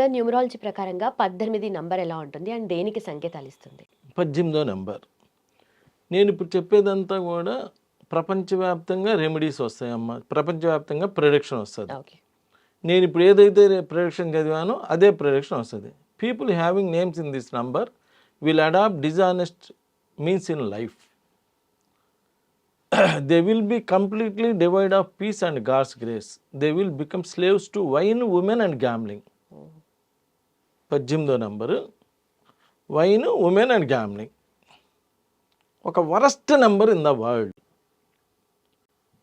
Sir numerology ప్రకారంగా పద్దెనిమిది number ఎలా ఉంటుంది అండ్ దేనికి సంకేతాలు ఇస్తుంది? పద్దెనిమిదో నెంబర్. నేను ఇప్పుడు చెప్పేదంతా కూడా ప్రపంచవ్యాప్తంగా రెమెడీస్ వస్తాయమ్మా. ప్రపంచవ్యాప్తంగా ప్రొడక్షన్ వస్తుంది. నేను ఇప్పుడు ఏదైతే ప్రొడక్షన్ చదివానో అదే ప్రొడక్షన్ వస్తుంది. People having names in this number will adopt dishonest means in life they will be completely divide of peace and God's grace they will become slaves to wine women and gambling పద్దెనిమిదో number. Wine women and gambling ఒక worst number in the world.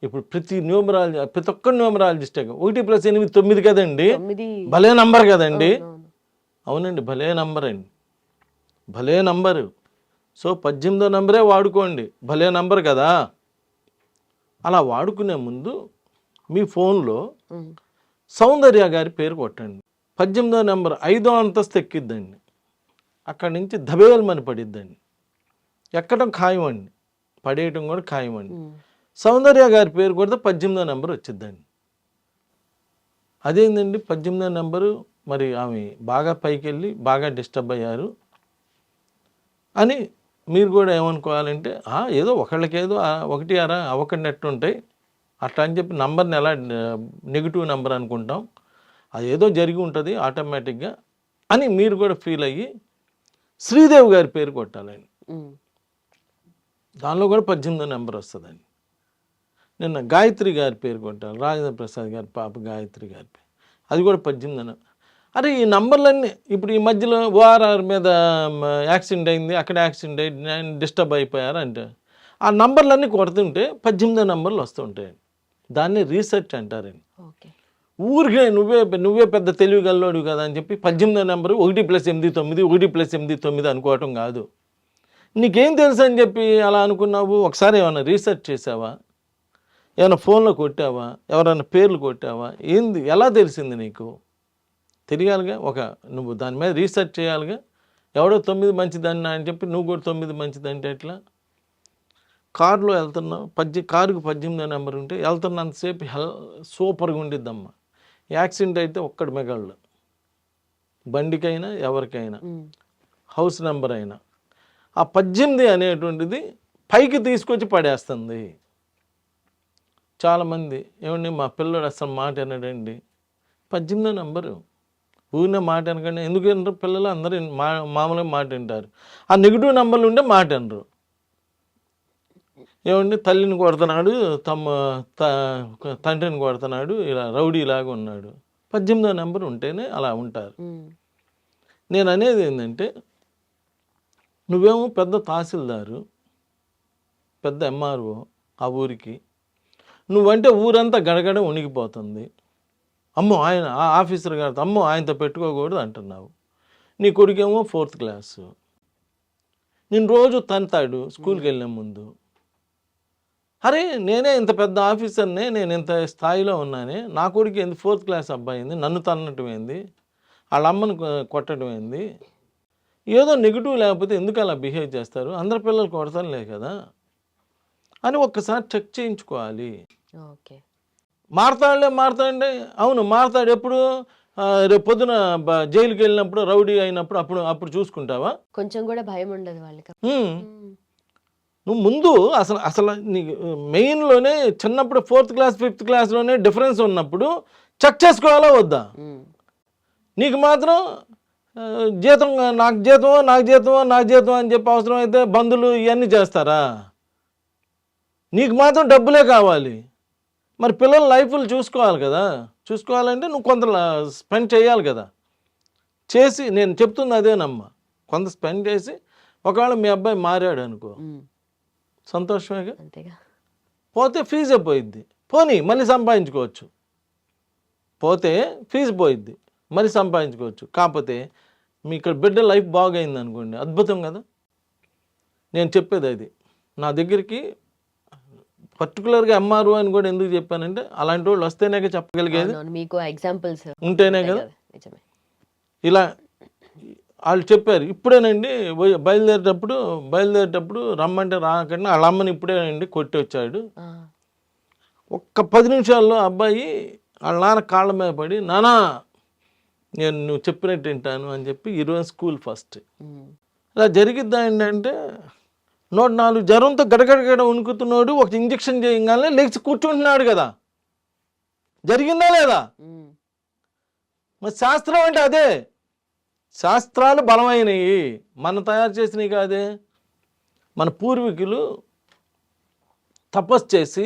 ఇప్పుడు ప్రతి numerology ప్రతి ఒక్క numerologist ఒకటి plus ఎనిమిది తొమ్మిది కదండి? భలే నంబర్ కదండి. అవునండి భలే నంబర్ అండి. భలే నంబరు. సో పద్దెనిమిదో నంబరే వాడుకోండి. భలే నంబర్ కదా? అలా వాడుకునే ముందు మీ ఫోన్లో. సౌందర్య గారి పేరు కొట్టండి. పద్దెనిమిదో నెంబర్ ఐదో అంతస్తు ఎక్కిద్దండి. అక్కడి నుంచి దబేల్మని పడిద్దండి. ఎక్కడం ఖాయమండి. పడేయటం కూడా ఖాయమండి. సౌందర్య గారి పేరు కొడితే పద్దెనిమిదో నెంబర్ వచ్చిద్దండి. అదేందండి? పద్దెనిమిదో నెంబరు మరి ఆమె బాగా పైకి వెళ్ళి బాగా డిస్టర్బ్ అయ్యారు అని మీరు కూడా ఏమనుకోవాలంటే "ఆ, ఏదో ఒకళ్ళకేదో ఒకటి అరా అవకన్నట్టు ఉంటాయి అట్లా అని చెప్పి నంబర్ని ఎలా నెగిటివ్ నెంబర్ అనుకుంటాం. అది ఏదో జరిగి ఉంటుంది ఆటోమేటిక్గా అని మీరు కూడా ఫీల్ అయ్యి శ్రీదేవి గారి పేరు కొట్టాలండి ఉమ్. దానిలో కూడా పద్దెనిమిదో నెంబర్ వస్తుందండి. నిన్న గాయత్రి గారి పేరు కొట్టాలి రాజేంద్ర ప్రసాద్ గారి పాప గాయత్రి గారి పేరు. అది కూడా పద్దెనిమిది అరే ఈ నంబర్లన్నీ ఇప్పుడు ఈ మధ్యలో ఓఆర్ఆర్ మీద యాక్సిడెంట్ అయింది అక్కడ యాక్సిడెంట్ నేను డిస్టర్బ్ అయిపోయారు అంటే. ఆ నంబర్లన్నీ కొడుతుంటే పద్దెనిమిదో నెంబర్లు వస్తుంటాయి దాన్ని రీసెర్చ్ అంటారండి. ఓకే. ఊరికే నువ్వే నువ్వే పెద్ద తెలివిగల్లోడు కదా అని చెప్పి పద్దెనిమిదో నెంబరు ఒకటి ప్లస్ ఎనిమిది తొమ్మిది ఒకటి ప్లస్ ఎనిమిది తొమ్మిది అనుకోవటం కాదు. నీకేం తెలుసు అని చెప్పి అలా అనుకున్నావు? ఒకసారి ఏమైనా రీసెర్చ్ చేసావా? ఏమైనా ఫోన్లో కొట్టావా? ఎవరైనా పేర్లు కొట్టావా? ఏంది? ఎలా తెలిసింది నీకు? తెలియాలిగా? ఒక నువ్వు దాని మీద రీసెర్చ్ చేయాలిగా? ఎవడో తొమ్మిది మంచిదన్నా అని చెప్పి నువ్వు కూడా తొమ్మిది మంచిదంటే ఎట్లా? కారులో వెళ్తున్నావు పద్దె కారుకు పద్దెనిమిదో నెంబర్ ఉంటే వెళ్తున్నంతసేపు హెల్ సూపర్గా ఉండిద్దమ్మా. యాక్సిడెంట్ అయితే ఒక్కడి మెగాళ్ళు. బండికైనా ఎవరికైనా. హౌస్ నెంబర్ అయినా. ఆ పద్దెనిమిది అనేటువంటిది పైకి తీసుకొచ్చి పడేస్తుంది. చాలామంది ఏమండి మా పిల్లడు అసలు మాట వినడండి. పద్దెనిమిదో నెంబరు. ఊరినే మాట వినకండి. ఎందుకు వినరు? పిల్లలు అందరూ మా మామూలుగా మాట వింటారు. ఆ నెగిటివ్ నెంబర్లు ఉంటే మాట వినరు. ఏమండి? తల్లిని కొడుతున్నాడు తమ త- తండ్రిని కొడుతున్నాడు ఇలా రౌడీలాగా ఉన్నాడు. పద్దెనిమిదో నెంబర్ ఉంటేనే అలా ఉంటారు. నేను అనేది ఏంటంటే నువ్వేమో పెద్ద తహసీల్దారు పెద్ద ఎంఆర్ఓ ఆ ఊరికి. నువ్వంటే ఊరంతా గడగడ ఉనికిపోతుంది అమ్మో ఆయన ఆ ఆఫీసర్ గారితో అమ్మో ఆయనతో పెట్టుకోకూడదు అంటున్నావు. నీ కొడుకేమో ఫోర్త్ క్లాసు. నేను రోజు తంతాడు స్కూల్కి వెళ్ళే ముందు. అరే నేనే ఇంత పెద్ద ఆఫీసర్నే నేను ఇంత స్థాయిలో ఉన్నానే నా కొడుకు ఎందుకు ఫోర్త్ క్లాస్ అబ్బాయి ఏంది నన్ను తన్నటం ఏంది వాళ్ళ అమ్మను కొట్టడం ఏంది ఏదో నెగిటివ్ లేకపోతే ఎందుకు అలా బిహేవ్ చేస్తారు అందరి పిల్లలు కొడతారులే కదా అని ఒక్కసారి చెక్ చేయించుకోవాలి. ఓకే. మారతాడులే మారతాడే అవును మారతాడు ఎప్పుడు రేపు పొద్దున జైలుకి వెళ్ళినప్పుడు రౌడీ అయినప్పుడు అప్పుడు అప్పుడు చూసుకుంటావా? కొంచెం కూడా భయం ఉండదు వాళ్ళకి. నువ్వు ముందు అసలు అసలు నీకు మెయిన్లోనే చిన్నప్పుడు ఫోర్త్ క్లాస్ ఫిఫ్త్ క్లాస్లోనే డిఫరెన్స్ ఉన్నప్పుడు చెక్ చేసుకోవాలా వద్దా. నీకు మాత్రం జీతం నాకు జీతమో నాకు జీతమో నాకు జీతం అని చెప్పి అవసరం అయితే బంధువులు ఇవన్నీ చేస్తారా? నీకు మాత్రం డబ్బులే కావాలి. మరి పిల్లల లైఫ్లు చూసుకోవాలి కదా. చూసుకోవాలంటే నువ్వు కొంత స్పెండ్ చేయాలి కదా. చేసి నేను చెప్తుంది అదేనమ్మా. కొంత స్పెండ్ చేసి ఒకవేళ మీ అబ్బాయి మారాడు అనుకో. సంతోషమేగా? అంతేగా. పోతే ఫీజే పోయిద్ది. పోనీ మళ్ళీ సంపాదించుకోవచ్చు. పోతే ఫీజు పోయిద్ది. మళ్ళీ సంపాదించుకోవచ్చు. కాకపోతే మీ ఇక్కడ బిడ్డ లైఫ్ బాగైంది అనుకోండి అద్భుతం కదా? నేను చెప్పేది అది. నా దగ్గరికి పర్టికులర్గా ఎంఆర్ఓ అని కూడా ఎందుకు చెప్పానంటే అలాంటి వాళ్ళు వస్తేనే చెప్పగలిగేది. మీకు ఎగ్జాంపుల్స్ ఉంటేనే కదా? ఇలా వాళ్ళు చెప్పారు ఇప్పుడేనండి బయలుదేరేటప్పుడు బయలుదేరేటప్పుడు రమ్మంటే రాకుండా వాళ్ళ అమ్మని ఇప్పుడేనండి కొట్టి వచ్చాడు. ఒక్క పది నిమిషాల్లో అబ్బాయి వాళ్ళ నాన్న కాళ్ళ మీద పడి నానా నేను నువ్వు చెప్పినట్టు వింటాను అని చెప్పి ఇరవై స్కూల్ ఫస్ట్. ఇలా జరిగిద్దా ఏంటంటే నూట నాలుగు జ్వరంతో గడగడగడ వణుకుతున్నాడు ఒక ఇంజక్షన్ చేయగానే లేచి కూర్చుంటున్నాడు కదా జరిగిందా లేదా. మరి శాస్త్రం అంటే అదే శాస్త్రాలు బలమైనవి మనం తయారు చేసినవి కాదే. మన పూర్వీకులు తపస్సు చేసి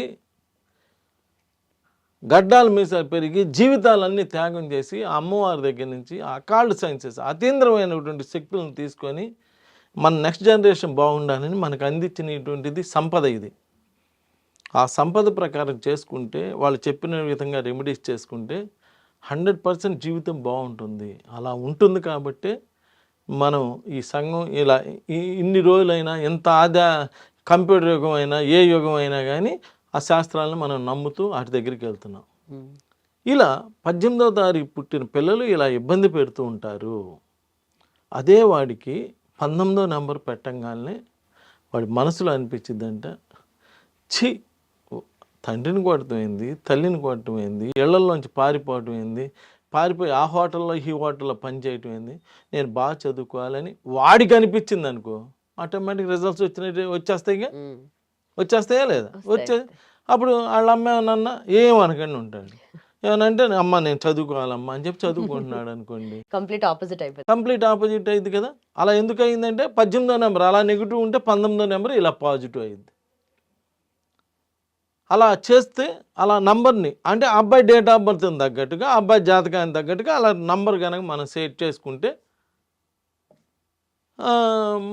గడ్డాల మీసాలు పెరిగి జీవితాలన్నీ త్యాగం చేసి ఆ అమ్మవారి దగ్గర నుంచి ఆ కాల్డ్ సైన్సెస్ అతీంద్రమైనటువంటి శక్తులను తీసుకొని మన నెక్స్ట్ జనరేషన్ బాగుండాలని మనకు అందించినటువంటిది సంపద ఇది. ఆ సంపద ప్రకారం చేసుకుంటే వాళ్ళు చెప్పిన విధంగా రెమెడీస్ చేసుకుంటే హండ్రెడ్ పర్సెంట్ జీవితం బాగుంటుంది. అలా ఉంటుంది కాబట్టి మనం ఈ సంఘం ఇలా ఇన్ని రోజులైనా ఎంత ఆదా కంప్యూటర్ యుగం అయినా ఏ యుగం అయినా కానీ ఆ శాస్త్రాలను మనం నమ్ముతూ వాటి దగ్గరికి వెళ్తున్నాం. ఇలా పద్దెనిమిదవ తారీఖు పుట్టిన పిల్లలు ఇలా ఇబ్బంది పెడుతూ ఉంటారు. అదే వాడికి పంతొమ్మిదో నెంబర్ పెట్టంగానే వాడి మనసులో అనిపించిందంట ఛీ తండ్రిని కొట్టడం ఏంది? తల్లిని కొట్టడం ఏంది? ఇళ్ళలోంచి పారిపోవటం ఏంది? పారిపోయి ఆ హోటల్లో ఈ హోటల్లో పని చేయటం ఏంది? నేను బాగా చదువుకోవాలని వాడికి అనిపించింది అనుకో ఆటోమేటిక్ రిజల్ట్స్ వచ్చినట్టు వచ్చేస్తాయిగా. వచ్చేస్తాయా లేదా? వచ్చే అప్పుడు వాళ్ళ అమ్మ ఏమన్నా ఏమనకండి ఉంటాడు. ఏమనంటే అమ్మ నేను చదువుకోవాలమ్మా అని చెప్పి చదువుకుంటున్నాడు అనుకోండి. కంప్లీట్ ఆపోజిట్ అయిపోతుంది. కంప్లీట్ ఆపోజిట్ అయింది కదా? అలా ఎందుకు అయిందంటే పద్దెనిమిదో నెంబర్ అలా నెగిటివ్ ఉంటే పంతొమ్మిదో నెంబర్ ఇలా పాజిటివ్ అయింది. అలా చేస్తే అలా నంబర్ని అంటే అబ్బాయి డేట్ ఆఫ్ బర్త్ తగ్గట్టుగా అబ్బాయి జాతకానికి తగ్గట్టుగా అలా నంబర్ కనుక మనం సెట్ చేసుకుంటే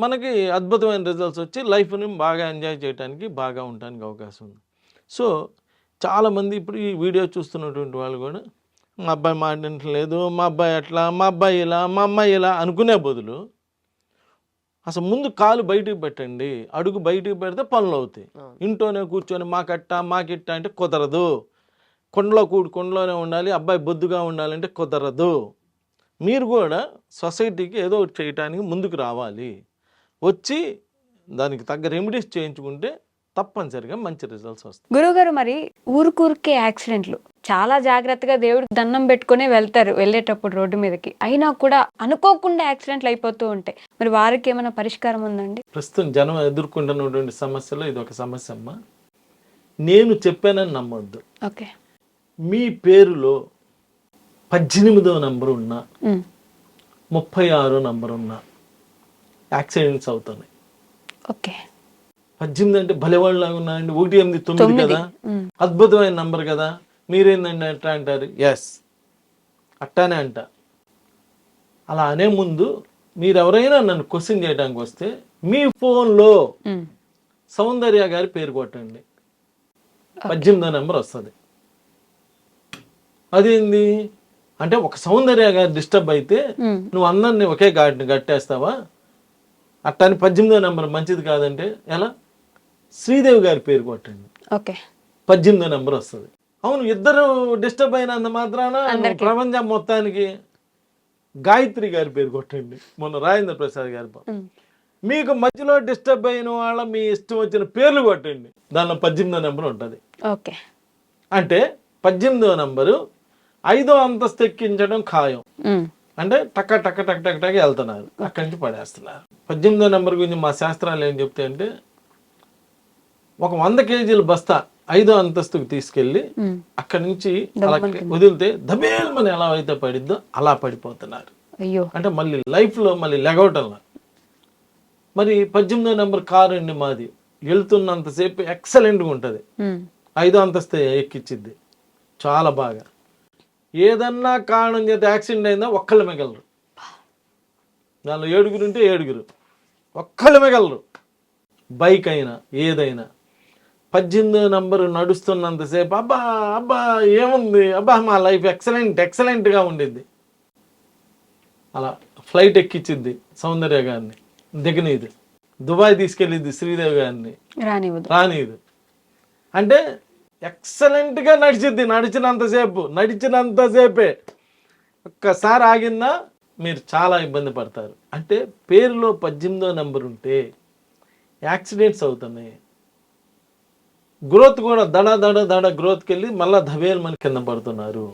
మనకి అద్భుతమైన రిజల్ట్స్ వచ్చి లైఫ్ని బాగా ఎంజాయ్ చేయడానికి బాగా ఉండడానికి అవకాశం ఉంది. సో చాలామంది ఇప్పుడు ఈ వీడియో చూస్తున్నటువంటి వాళ్ళు కూడా మా అబ్బాయి మాట్లాడలేదు మా అబ్బాయి అట్లా మా అబ్బాయి ఇలా మా అమ్మాయి ఇలా అనుకునే బదులు అసలు ముందు కాలు బయటికి పెట్టండి అడుగు బయటికి పెడితే పనులు అవుతాయి. ఇంట్లోనే కూర్చొని మాకట్ట మాకిట్ట అంటే కుదరదు. కొండలో కూడి కొండలోనే ఉండాలి అబ్బాయి బొద్దుగా ఉండాలంటే కుదరదు. మీరు కూడా సొసైటీకి ఏదో ఒకటి చేయటానికి ముందుకు రావాలి. వచ్చి దానికి తగ్గ రెమెడీస్ చేయించుకుంటే తప్పనిసరిగా మంచి రిజల్ట్స్ వస్తాయి. గురువుగారు మరి ఊరుకూరికే యాక్సిడెంట్లు. చాలా జాగ్రత్తగా దేవుడికి దండం పెట్టుకునే వెళ్తారు వెళ్ళేటప్పుడు రోడ్డు మీదకి. అయినా కూడా అనుకోకుండా యాక్సిడెంట్లు అయిపోతూ ఉంటాయి. మరి వారికి ఏమైనా పరిష్కారం ఉందండి? ప్రస్తుతం జనం ఎదుర్కొంటున్నటువంటి సమస్యలో ఇది ఒక సమస్య అమ్మా. నేను చెప్పానని నమ్మొద్దు. ఓకే. మీ పేరులో పద్దెనిమిదో నంబర్ ఉన్నా ముప్పై ఆరో నంబర్ ఉన్నా యాక్సిడెంట్స్ అవుతున్నాయి. ఓకే. పద్దెనిమిది అంటే భలేవాళ్ళలాగా ఉన్నాయండి. ఒకటి ఎనిమిది తొమ్మిది కదా? అద్భుతమైన నంబర్ కదా? మీరేందండి అట్లా అంటారు? ఎస్ అట్టానే అంట. అలా అనే ముందు మీరు ఎవరైనా నన్ను క్వశ్చన్ చేయడానికి వస్తే మీ ఫోన్లో సౌందర్య గారి పేరు కొట్టండి. పద్దెనిమిదో నెంబర్ వస్తుంది. అదేంది? అంటే ఒక సౌందర్య గారు డిస్టర్బ్ అయితే నువ్వు అందరిని ఒకే గాడిని కట్టేస్తావా? అట్టాని పద్దెనిమిదో నెంబర్ మంచిది కాదంటే ఎలా? శ్రీదేవి గారి పేరు కొట్టండి. ఓకే. పద్దెనిమిదో నెంబర్ వస్తుంది. అవును ఇద్దరు డిస్టర్బ్ అయినంత మాత్రాన ప్రపంచం మొత్తానికి గాయత్రి గారి పేరు కొట్టండి. మొన్న రాజేంద్ర ప్రసాద్ గారి మీకు మధ్యలో డిస్టర్బ్ అయిన వాళ్ళ మీ ఇష్టం వచ్చిన పేర్లు కొట్టండి. దానిలో పద్దెనిమిదో నెంబర్ ఉంటుంది. ఓకే. అంటే పద్దెనిమిదో నెంబరు ఐదో అంతస్తు ఎక్కించడం ఖాయం. అంటే టక్క టక్క టక్క టక్క టక్క వెళ్తున్నారు. అక్కడి నుంచి పడేస్తున్నారు. పద్దెనిమిదో నెంబర్ గురించి మా శాస్త్రాలు ఏం చెప్తాయంటే ఒక వంద కేజీల బస్తా ఐదో అంతస్తుకు తీసుకెళ్ళి ఉమ్, అక్కడి నుంచి అలా వదిలితే దబేల్మని ఎలా అయితే పడిద్దో అలా పడిపోతున్నారు. అయ్యో. అంటే మళ్ళీ లైఫ్లో మళ్ళీ లెగవటంలా. మరి పద్దెనిమిదో నెంబర్ కారు అండి మాది. వెళ్తున్నంతసేపు ఎక్సలెంట్గా ఉంటుంది. ఐదో అంతస్తే ఎక్కిచ్చిద్ది. చాలా బాగా. ఏదన్నా కారణం చేత యాక్సిడెంట్ అయిందా ఒక్కళ్ళు మిగలరు. దానిలో ఏడుగురు ఉంటే ఏడుగురు. ఒక్కళ్ళు మిగలరు. బైక్ అయినా ఏదైనా. పద్దెనిమిదో నంబరు నడుస్తున్నంతసేపు అబ్బా అబ్బా ఏముంది? అబ్బా మా లైఫ్ ఎక్సలెంట్ ఎక్సలెంట్గా ఉండిద్ది. అలా ఫ్లైట్ ఎక్కిచ్చిద్ది సౌందర్య గారిని దిగనీది దుబాయ్ తీసుకెళ్ళిద్ది శ్రీదేవి గారిని. రానిది అంటే ఎక్సలెంట్గా నడిచిద్ది నడిచినంతసేపు నడిచినంతసేపే. ఒక్కసారి ఆగిందా మీరు చాలా ఇబ్బంది పడతారు. అంటే పేరులో పద్దెనిమిదో నెంబర్ ఉంటే యాక్సిడెంట్స్ అవుతున్నాయి. గ్రోత్ కూడా దడ దడ దడ గ్రోత్కి వెళ్ళి మళ్ళీ ధవేలు మన కింద పడుతున్నారు.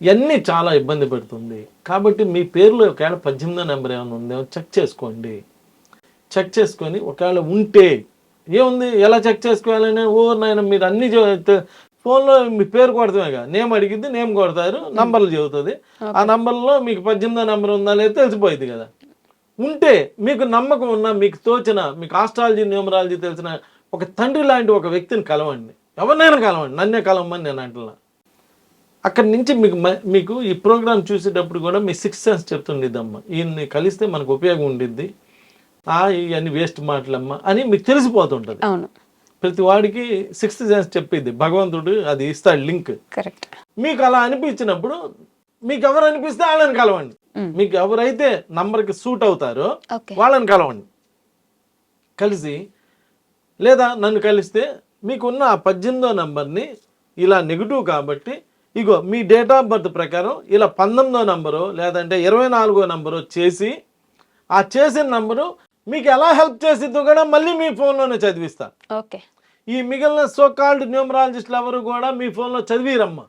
ఇవన్నీ చాలా ఇబ్బంది పెడుతుంది. కాబట్టి మీ పేరులో ఒకవేళ పద్దెనిమిదో నెంబర్ ఏమైనా ఉందేమో చెక్ చేసుకోండి. చెక్ చేసుకొని ఒకవేళ ఉంటే ఏముంది? ఎలా చెక్ చేసుకోవాలని? ఓ నాయన మీరు అన్ని ఫోన్లో మీ పేరు కొడతామేగా నేమ్ అడిగింది నేమ్ కొడతారు నంబర్లు చెబుతుంది. ఆ నంబర్లో మీకు పద్దెనిమిదో నెంబర్ ఉందా లేదా తెలిసిపోయింది కదా. ఉంటే మీకు నమ్మకం ఉన్న మీకు తోచిన మీకు ఆస్ట్రాలజీ న్యూమరాలజీ తెలిసిన ఒక తండ్రి లాంటి ఒక వ్యక్తిని కలవండి. ఎవరినైనా కలవండి. నన్నే కలవమని నేను అంటున్నా. అక్కడి నుంచి మీకు మీకు ఈ ప్రోగ్రామ్ చూసేటప్పుడు కూడా మీ సిక్స్ సెన్స్ చెప్తుండిద్దమ్మా ఈయన్ని కలిస్తే మనకు ఉపయోగం ఉండిద్ది. ఆ ఇవన్నీ వేస్ట్ మాటలమ్మా అని మీకు తెలిసిపోతుంటుంది. అవును. ప్రతి వాడికి సిక్స్త్ సెన్స్ చెప్పిద్ది భగవంతుడు అది ఇస్తాడు లింక్. కరెక్ట్. మీకు అలా అనిపించినప్పుడు మీకు ఎవరు అనిపిస్తే వాళ్ళని కలవండి. మీకు ఎవరైతే నంబర్కి సూట్ అవుతారో వాళ్ళని కలవండి. కలిసి లేదా నన్ను కలిస్తే మీకున్న ఆ పద్దెనిమిదో నంబర్ని ఇలా నెగిటివ్ కాబట్టి ఇగో మీ డేట్ ఆఫ్ బర్త్ ప్రకారం ఇలా పంతొమ్మిదో నంబరు లేదంటే ఇరవై నాలుగో నంబరు చేసి ఆ చేసిన నంబరు మీకు ఎలా హెల్ప్ చేసిద్దో కూడా మళ్ళీ మీ ఫోన్లోనే చదివిస్తా. ఓకే. ఈ మిగిలిన సో కాల్డ్ న్యూమరాలజిస్టులు ఎవరు కూడా మీ ఫోన్లో చదివిరమ్మా.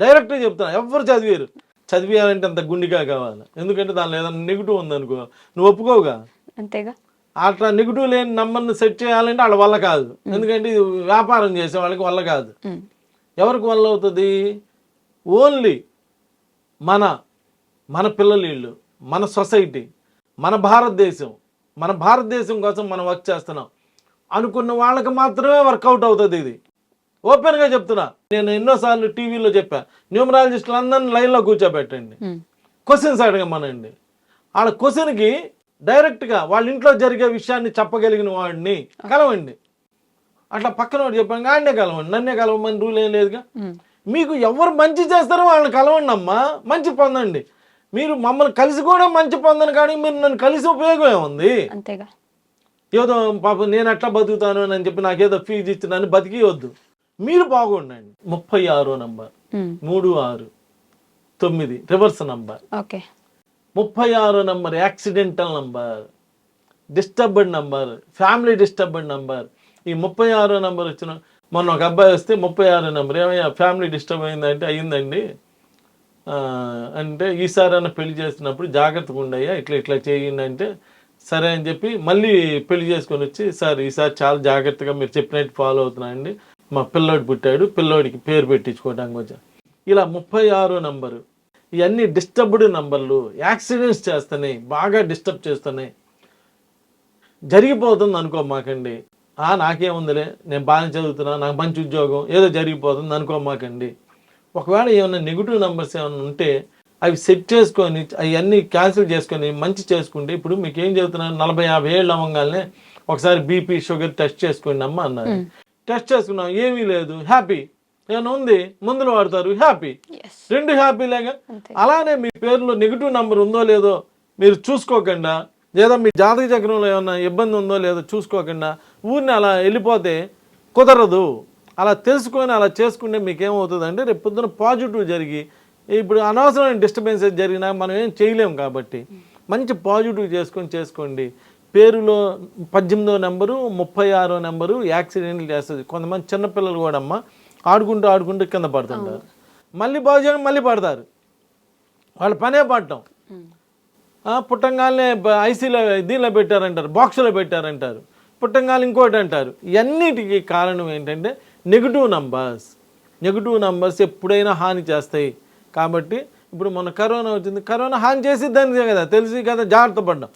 డైరెక్ట్గా చెప్తున్నా ఎవ్వరు చదివారు? చదివేయాలంటే అంత గుండిగా కావాలి. ఎందుకంటే దానిలో ఏదైనా నెగిటివ్ ఉందనుకో నువ్వు ఒప్పుకోవుగా? అంతేగా. అట్లా నెగిటివ్ లేని నంబర్ని సెట్ చేయాలంటే వాళ్ళ వల్ల కాదు. ఎందుకంటే ఇది వ్యాపారం చేసే వాళ్ళకి వల్ల కాదు. ఎవరికి వల్ల అవుతుంది? ఓన్లీ మన మన పిల్లలు వీళ్ళు మన సొసైటీ మన భారతదేశం మన భారతదేశం కోసం మనం వర్క్ చేస్తున్నాం. అనుకున్న వాళ్ళకి మాత్రమే వర్కౌట్ అవుతుంది ఇది. ఓపెన్గా చెప్తున్నా. నేను ఎన్నోసార్లు టీవీలో చెప్పా. న్యూమరాలజిస్టులు అందరిని లైన్లో కూర్చోబెట్టండి. క్వశ్చన్స్ అడగమనండి. వాళ్ళ క్వశ్చన్కి డైరెక్ట్గా వాళ్ళ ఇంట్లో జరిగే విషయాన్ని చెప్పగలిగిన వాడిని కలవండి. అట్లా పక్కన వాడు చెప్పాను ఆడనే కలవండి నన్నే కలవమని రూల్ ఏం లేదుగా. మీకు ఎవరు మంచి చేస్తారో వాళ్ళని కలవండి అమ్మా మంచి పొందండి. మీరు మమ్మల్ని కలిసి కూడా మంచి పొందని కానీ మీరు నన్ను కలిసి ఉపయోగం ఏముంది అంతేగా. ఏదో పాపం నేను ఎట్లా బతుకుతాను అని చెప్పి నాకేదో ఫీజు ఇచ్చి నన్ను బతికి వద్దు మీరు బాగుండండి. ముప్పై ఆరో నంబర్. మూడు ఆరు తొమ్మిది రివర్స్ నంబర్ ఓకే. ముప్పై ఆరో number accidental number disturbed number family disturbed number. ఈ ముప్పై ఆరో నంబర్ వచ్చిన మొన్న ఒక అబ్బాయి వస్తే ముప్పై ఆరో నంబర్. ఏమయ్యా ఫ్యామిలీ డిస్టర్బ్ అయిందంటే అయ్యిందండి. అంటే ఈసారి పెళ్ళి చేస్తున్నప్పుడు జాగ్రత్తగా ఉండయ్యా ఇట్లా ఇట్లా చేయండి అంటే సరే అని చెప్పి మళ్ళీ పెళ్ళి చేసుకొని వచ్చి సార్ ఈసారి చాలా జాగ్రత్తగా మీరు చెప్పినట్టు ఫాలో అవుతున్నానండి మా పిల్లోడు పుట్టాడు పిల్లోడికి పేరు పెట్టించుకోవడానికి వచ్చా. ఇలా ముప్పై ఆరో నంబరు ఇవన్నీ డిస్టర్బ్డ్ నంబర్లు యాక్సిడెంట్స్ చేస్తున్నాయి బాగా డిస్టర్బ్ చేస్తున్నాయి. జరిగిపోతుంది అనుకో మాకండి. ఆ నాకేముందిలే నేను బాగా చదువుతున్నా నాకు మంచి ఉద్యోగం ఏదో జరిగిపోతుంది అనుకో మాకండి. ఒకవేళ ఏమైనా నెగిటివ్ నెంబర్స్ ఏమైనా ఉంటే అవి సెట్ చేసుకొని అవన్నీ క్యాన్సిల్ చేసుకొని మంచి చేసుకుంటే ఇప్పుడు మీకు ఏం చెబుతున్నాను నలభై యాభై ఏళ్ళు అవ్వగానే ఒకసారి బీపీ షుగర్ టెస్ట్ చేసుకోండి అమ్మ అన్నారు. టెస్ట్ చేసుకున్నాం ఏమీ లేదు హ్యాపీ ఏమైనా ఉంది? మందులు వాడతారు హ్యాపీ రెండు హ్యాపీలేగా. అలానే మీ పేరులో నెగిటివ్ నంబర్ ఉందో లేదో మీరు చూసుకోకుండా లేదా మీ జాతక చక్రంలో ఏమన్నా ఇబ్బంది ఉందో లేదో చూసుకోకుండా ఊరిని అలా వెళ్ళిపోతే కుదరదు. అలా తెలుసుకొని అలా చేసుకుంటే మీకు ఏమవుతుంది అంటే రేపు పొద్దున పాజిటివ్ జరిగి ఇప్పుడు అనవసరమైన డిస్టర్బెన్సెస్ జరిగినా మనం ఏం చేయలేం కాబట్టి మంచి పాజిటివ్ చేసుకొని చేసుకోండి. పేరులో పద్దెనిమిదో నెంబరు ముప్పై ఆరో నెంబరు యాక్సిడెంట్లు చేస్తుంది. కొంతమంది చిన్నపిల్లలు కూడా అమ్మ ఆడుకుంటూ ఆడుకుంటూ కింద పడుతుంటారు. మళ్ళీ బాగు చేయడం మళ్ళీ పడతారు. వాళ్ళ పనే పడటం బ- ఐసీలో దీనిలో పెట్టారంటారు బాక్స్లో పెట్టారంటారు. పుట్టంగాలు ఇంకోటి అంటారు. ఇవన్నిటికీ కారణం ఏంటంటే నెగిటివ్ నంబర్స్. నెగిటివ్ నంబర్స్ ఎప్పుడైనా హాని చేస్తాయి. కాబట్టి ఇప్పుడు మన కరోనా వచ్చింది. కరోనా హాని చేసిద్దని కదా తెలిసి కదా జాగ్రత్త పడ్డాం.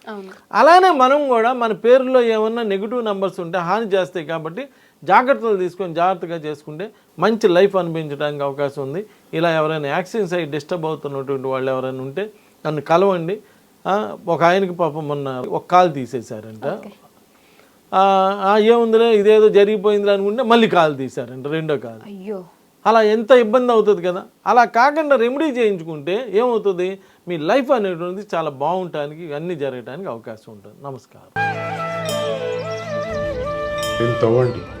అలానే మనం కూడా మన పేరులో ఏమన్నా నెగిటివ్ నెంబర్స్ ఉంటే హాని చేస్తాయి కాబట్టి జాగ్రత్తలు తీసుకొని జాగ్రత్తగా చేసుకుంటే మంచి లైఫ్ అనిపించడానికి అవకాశం ఉంది. ఇలా ఎవరైనా యాక్సిడెంట్స్ అయ్యి డిస్టర్బ్ అవుతున్నటువంటి వాళ్ళు ఎవరైనా ఉంటే నన్ను కలవండి. ఆ, ఒక ఆయనకి పాపం మొన్న ఒక కాల్ తీసేశారంట. ఆ, ఆ, ఏముందిలే ఇదేదో జరిగిపోయిందిలే అనుకుంటే మళ్ళీ కాల్ తీశారంట రెండో కాల్. అయ్యో. అలా ఎంత ఇబ్బంది అవుతుంది కదా. అలా కాకుండా రెమెడీ చేయించుకుంటే ఏమవుతుంది? మీ లైఫ్ అనేటువంటిది చాలా బాగుంటానికి అన్నీ జరగడానికి అవకాశం ఉంటుంది. నమస్కారం. తవ్వండి.